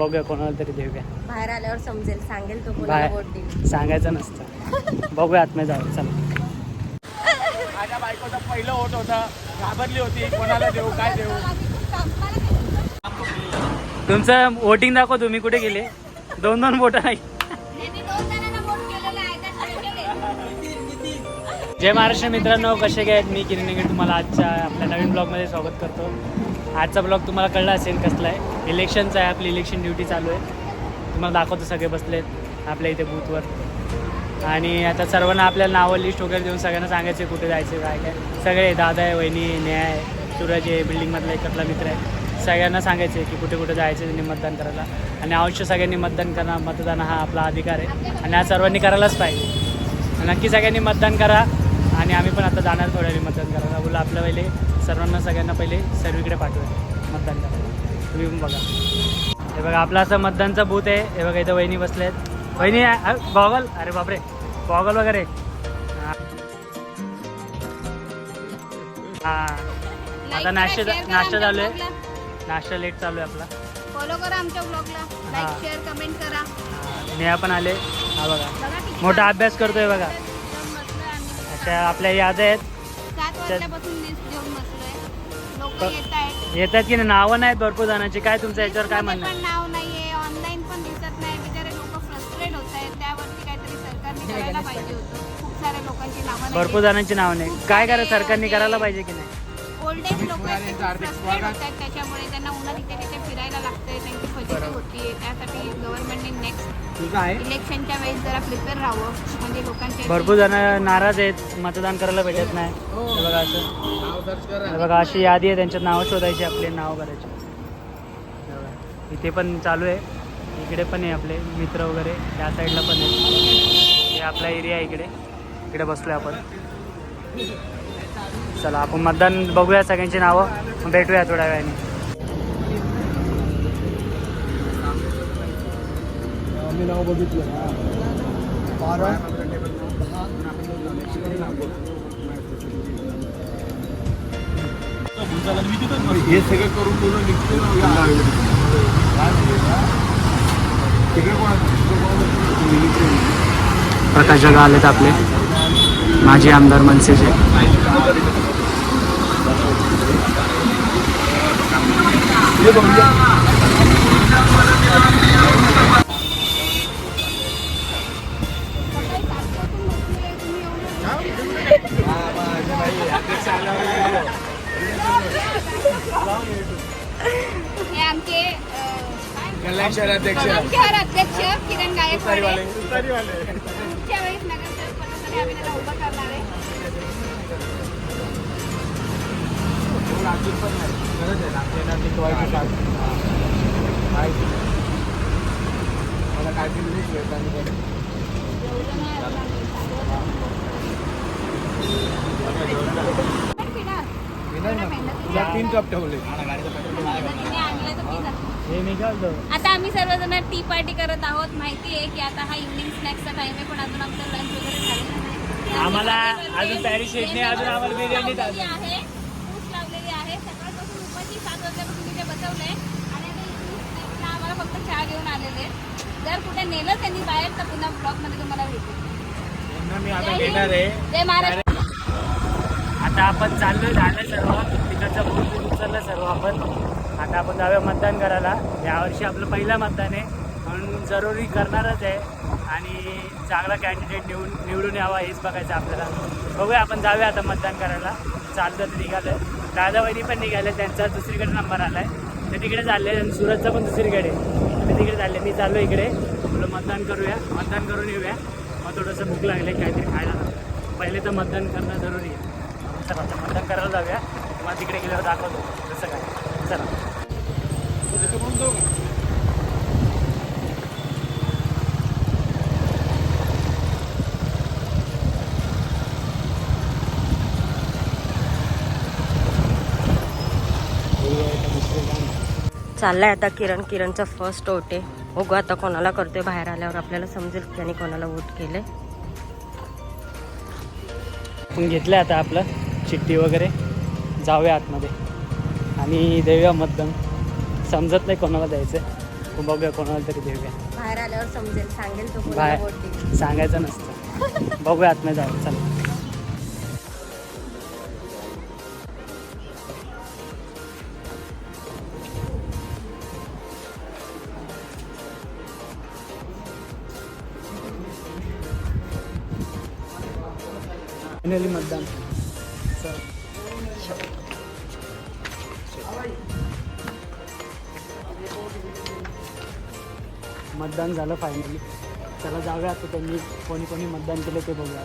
बघूया कोणाला तरी देऊया. बाहेर आल्यावर समजेल सांगेल तो कोणाला बाहेर. वोट देईल. सांगायचं नसतं. बघूया आतमध्ये जाऊ चला. माझ्या बायकोचा पहिलं ओट होता. घाबरली होती. कोणाला देऊ काय देऊ? तुमचं वोटिंग दाखव तुम्ही कुठे गेले? दोन दोन वोट नाही. जय महाराष्ट्र मित्रांनो कसे काय आहेत मी किरण तुम्हाला आजच्या आपल्या नवीन ब्लॉगमध्ये स्वागत करतो. आजचा ब्लॉग तुम्हाला कळला असेल कसला आहे. इलेक्शनचा आहे आपली इलेक्शन ड्युटी चालू आहे. तुम्हाला दाखवतो सगळे बसलेत आपल्या इथे बूथवर आणि आता सर्वांना आपल्याला नावं लिस्ट वगैरे देऊन सगळ्यांना सांगायचे कुठे जायचे काय काय. सगळे दादा आहे वहिनी न्याय आहे सूरज आहे बिल्डिंगमधला एकतला मित्र आहे. सगळ्यांना सांगायचे की कुठे कुठे जायचे त्यांनी मतदान करायला. आणि अवश्य सगळ्यांनी मतदान करा मतदान हा आपला अधिकार आहे. आणि हा सर्वांनी करायलाच पाहिजे. नक्की सगळ्यांनी मतदान करा. आणि आम्ही पण आता जाणार थोड्या वेळी मतदान करायला. बोला आपल्या पहिले सर्वांना सगळ्यांना पहिले सर्वीकडे पाठवूया. मतदान करायला तुम्ही पण बघा. हे बघा आपला असं मतदानचा बूथ आहे. हे बघा इथं वहिनी बसले आहेत वहिनी गॉगल? अरे बापरे. गॉगल वगैरे. हा. आता नाश्ता नाश्ता चालू आहे. नाश्ता लेट चालू आहे आपला. फॉलो करा आमच्या ब्लॉगला. लाईक शेअर कमेंट करा. नेहा पण आले. हा बघा. मोठा अभ्यास करतोय बघा. अशा आपल्या याद्या आहेत. येतात की नाही? नावं नाहीत भरपूर जणांची. काय तुमचं याच्यावर काय म्हणणं? नाव नाहीये. ऑनलाईन पण दिसत नाही. बिचारे लोक फ्रस्ट्रेट होत आहेत. त्यावरती काहीतरी सरकारने करायला पाहिजे होतं. खूप साऱ्या लोकांची नावं भरपूर जणांची नाव नाही काय करा सरकारने करायला पाहिजे की नाही? ओल्ड एज लोक त्याच्यामुळे त्यांना उन्हा तिथे तुझं आहे. इलेक्शनच्या वेळेस जरा प्रिपेअर राहावं. म्हणजे लोकांचे भरपूर जण नाराज आहेत मतदान करायला भेटत नाही. हे. बघा असं. हे बघा अशी यादी आहे त्यांच्यात नावं शोधायची आपले नाव करायचे. हे बघा. इथे पण चालू आहे. इकडे पण आहे आपले मित्र वगैरे त्या साईडला पण आहे हे आपला एरिया आहे इकडे. इकडे बसलोय आपण. चला आपण मतदान बघूया सगळ्यांची नावं. भेटूया थोड्या वेळाने. मी नाव बघितलं बारा हे सगळं करून बोलून निघतो तिकडे प्रकाश जगा आलेत आपले माजी आमदार मनसेचे शहराध्यक्ष कळम शहर अध्यक्ष किरण गायकवाड पुढच्या वेळेस नगरसेवक पदासाठी आम्ही त्याला उभं करणार आहे मला काय केलं नाही तुला तीन कप ठेवले तिने आणलं तर पिझ्झा. हे निघालतो आता आम्ही सर्वजण टी पार्टी करत आहोत. माहिती आहे की आता हा इव्हनिंग स्नॅक्सचा टाइम आहे पण अजून आमचं लंच वगैरे झालेलं आम्हाला अजून पॅरिस नाही अजून आम्हाला बिर्याणी आहे ऊस लावलेली आहे. सकाळपासून उपाशी सात वाजल्यापासून तिथे बसवलंय आणि आता आम्हाला फक्त चहा घेऊन आलेले. जर कुठे नेलं त्यांनी बाहेर तर पुन्हा ब्लॉगमध्ये तुम्हाला भेटेल. जय. जय महाराष्ट्र. आता आपण चाललोय झालं सर्व तिकडचं बोलून उचललं सर्व आपण. आता आपण जाऊया मतदान करायला. यावर्षी आपलं पहिलं मतदान आहे. म्हणून जरुरी करणारच आहे. आणि चांगला कॅन्डिडेट निवडून निवडून यावा हेच बघायचं आपल्याला. बघूया आपण जाऊया आता मतदान करायला. चालतं तर निघालं दादा वहिनी पण निघाले. त्यांचा दुसरीकडे नंबर आला आहे ते तिकडे चालले आणि सुरतचा पण दुसरीकडे. ते तिकडे चालले. मी चाललो इकडे. आपलं मतदान करूया. मतदान करून येऊया. मग थोडंसं भूक लागले काहीतरी खायला. पहिले तर मतदान करणं जरुरी आहे. चला आता मतदान करायला जाऊया. मग तिकडे गेल्यावर दाखवतो. कसं काय. चला. चाललाय आता किरण किरणचा फर्स्ट वोट आहे बघू आता कोणाला करतोय बाहेर आल्यावर. आपल्याला समजेल की त्यांनी कोणाला वोट केले पण घेतलं आता आपलं चिठ्ठी वगैरे. जाऊया आतमध्ये. आणि देऊया मतदान. समजत नाही कोणाला द्यायचं. बघूया कोणाला तरी देऊया. बाहेर आल्यावर समजेल सांगेल तो कोणाला बाहेर देईल. सांगायचं नसतं. बघूया आतमध्ये जाऊ चला. फायनली मतदान. मतदान झालं फायनली चला जाऊया आता त्यांनी कोणी कोणी मतदान केलं ते बघूया.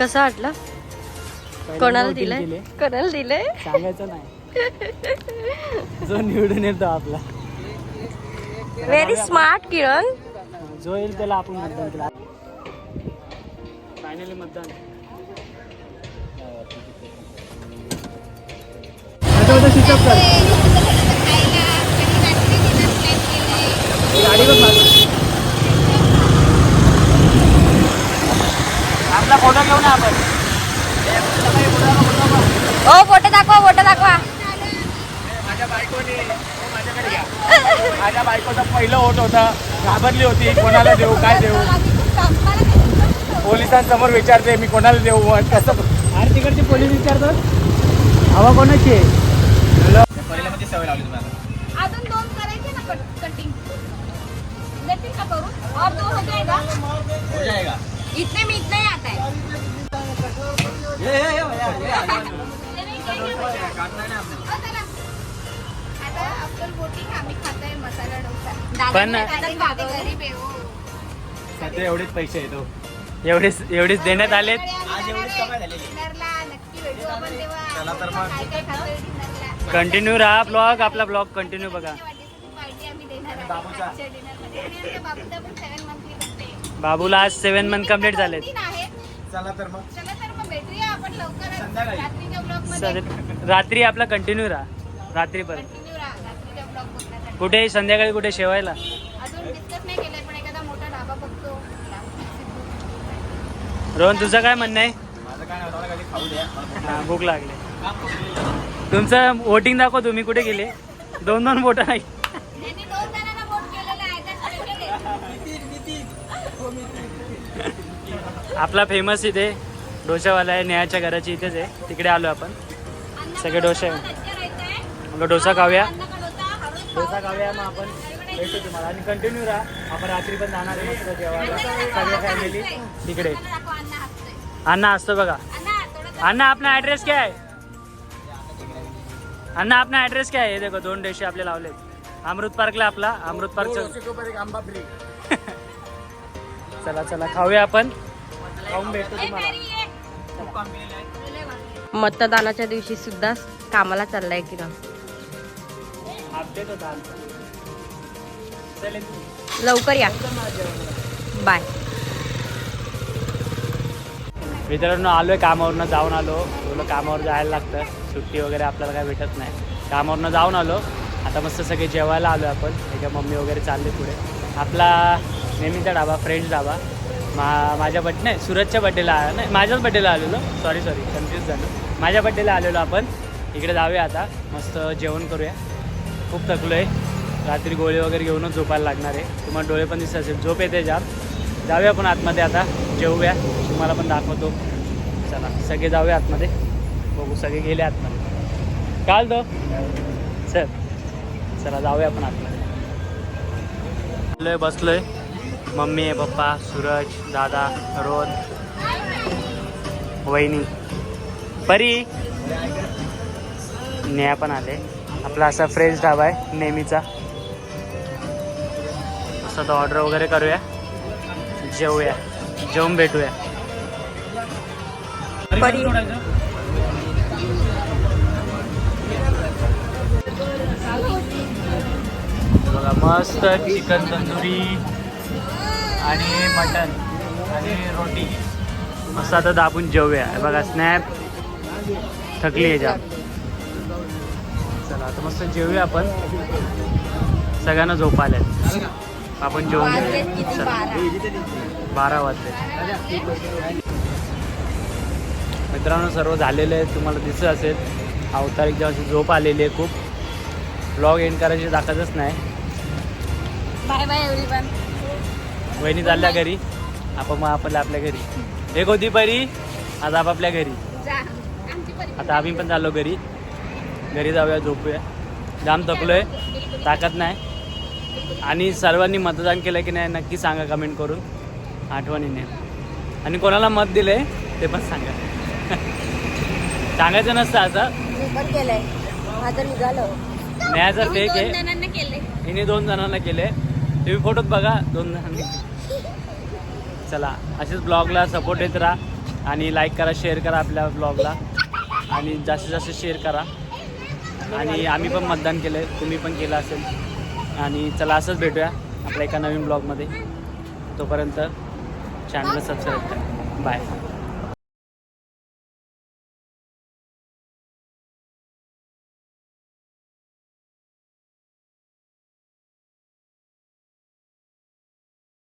कसं वाटलं? पहिल्यांदा कोणाला voting दिलंय? केले. कोणाला दिलंय? सांगायचं नाही. जो निवडून येतो आपला. Very smart Kiran. जो येईल त्याला आपण मतदान केलं. फायनली मतदान. आता होतं switch off कर. गाडी बघ आपला फोटो घेऊ ना आपण. ओ फोटो दाखवा फोटो दाखवा. माझ्या बायकोने हो, माझ्याकडे घ्या माझ्या बायकोचा पहिलं ओट होता. घाबरली होती कोणाला देऊ काय देऊ? पोलिसांसमोर विचारते मी कोणाला देऊ? कसं? अरे तिकडचे पोलीस विचारतात. हवा कोणाची आहे? पहिल्या म्हणजे सवय लावली तुम्हाला. अजून दोन करायचे ना कटिंग देतील का करून? और दो हो जाएगा. हो जाएगा. इतने में इतना पण- हो. सध्या एवढेच पैसे येतो एवढेच एवढेच देण्यात आलेत. कंटिन्यू राहा ब्लॉग आपला ब्लॉग कंटिन्यू बघा. बाबूला आज सेवन मंथ कंप्लीट झालेत. चला तर मग चला तर मग भेटूया आपण लवकरच संध्याकाळी. रात्रीच्या ब्लॉगमध्ये सर रात्री आपला कंटिन्यू राहा. रात्रीपर्यंत. कंटिन्यू राहा रात्रीच्या ब्लॉग बघण्यासाठी कुठे संध्याकाळी कुठे शेवायला? अजून डिस्कस नाही केलंय पण एखादा मोठा ढाबा बघतो. रोहन तुझं काय म्हणणं आहे? माझं काय नाही मला कधी खाऊ द्या मला हा, भूक लागली. तुमचं वोटिंग दाखव तुम्ही कुठे गेले? दोन दोन बोट नाही त्या आपला फेमस इथे. डोशावाला आहे नेहाच्या घराची इथेच आहे. तिकडे आलो आपण. सगळे डोसे मग डोसा खाऊया. डोसा खाऊया मग आपण भेटू तुम्हाला. आणि कंटिन्यू राहा. आपण रात्री पण जाणार आहे मस्त जेवायला. सगळे फॅमिली तिकडे अण्णा असतो बघा. अण्णा अपना ॲड्रेस क्या है अण्णा अपना ॲड्रेस क्या है हे देखो दोन डोसे आपले लावलेत अमृत पार्कला आपला. अमृत फ्री चला चला खाऊया आपण. खाऊन भेटतो तुम्हाला. खूप काम केलेलं आहे मतदानाच्या दिवशी सुद्धा कामाला चाललाय की लवकर या. बाय. मित्रांनो आलोय कामावरनं जाऊन आलो. तुला कामावर जायला लागतं. सुट्टी वगैरे आपल्याला काय भेटत नाही. कामावरनं जाऊन आलो. आता मस्त सगळे जेवायला आलो आपण. एका मम्मी वगैरे चालले पुढे. आपला नेहमीचा डाबा फ्रेंड्स डाबा मा माझ्या बड्डे नाही सुरजच्या बड्डेला नाही माझ्याच बड्डेला आलेलो. सॉरी सॉरी कन्फ्यूज झालो. माझ्या बड्डेला आलेलो आपण. इकडे जाऊया आता. मस्त जेवण करूया. खूप थकलो आहे रात्री गोळी वगैरे घेऊनच झोपायला लागणार आहे. तुम्हाला डोळे पण दिसत असेल. झोप येते जाम. जाऊया आपण आतमध्ये आता. जेवूया तुम्हाला पण दाखवतो. चला सगळे जाऊया आतमध्ये. बघू सगळे गेले आतमध्ये. काल तो चल. चला जाऊया आपण आतमध्ये. बसलोय बसलोय. मम्मी आहे पप्पा सूरज दादा रोहन वहिनी. परी. नेहा पण आले. आपला असा फ्रेंच ढाबा आहे नेहमीचा. असं तर ऑर्डर वगैरे करूया. जेवूया. जेवून भेटूया. परी. बघा मस्त चिकन तंदुरी. आणि मटन आणि रोटी. मस्त आता दाबून जेवूया. बघा स्नॅप थकली आहे जाम. चला आता मस्त जेवूया आपण. सगळ्यांना झोप आल्यात आपण जेवून चला. बारा. वाजले. मित्रांनो सर्व झालेलं आहे तुम्हाला दिसत असेल. अवतारिक जेव्हा झोप आलेली आहे खूप. ब्लॉग एंड करायची दाखतच नाही. बाय बाय एव्हरीवन वहिनी चालल्या घरी. आपण मग आपल्या आपल्या घरी. एक होती परी? आज आपापल्या घरी. जा. आमची परी आता आम्ही पण चाललो घरी. घरी जाऊया झोपूया. जाम थकलोय. ताकद नाही. आणि सर्वांनी मतदान केलं की नाही नक्की सांगा कमेंट करून. आठवणीने. आणि कोणाला मत दिलंय ते पण सांगा. सांगायचं नसतं असं आहे. जणांना केले हिने दोन जणांना केले तुम्ही फोटोत बघा दोन जणांनी. चला असेच ब्लॉगला सपोर्ट येत राहा आणि लाईक करा शेअर करा आपल्या ब्लॉगला आणि जास्तीत जास्त शेअर करा. आणि आम्ही पण मतदान केलं आहे तुम्ही पण केलं असेल. आणि चला असंच भेटूया आपल्या एका नवीन ब्लॉगमध्ये तोपर्यंत चॅनलला सबस्क्राईब करा. बाय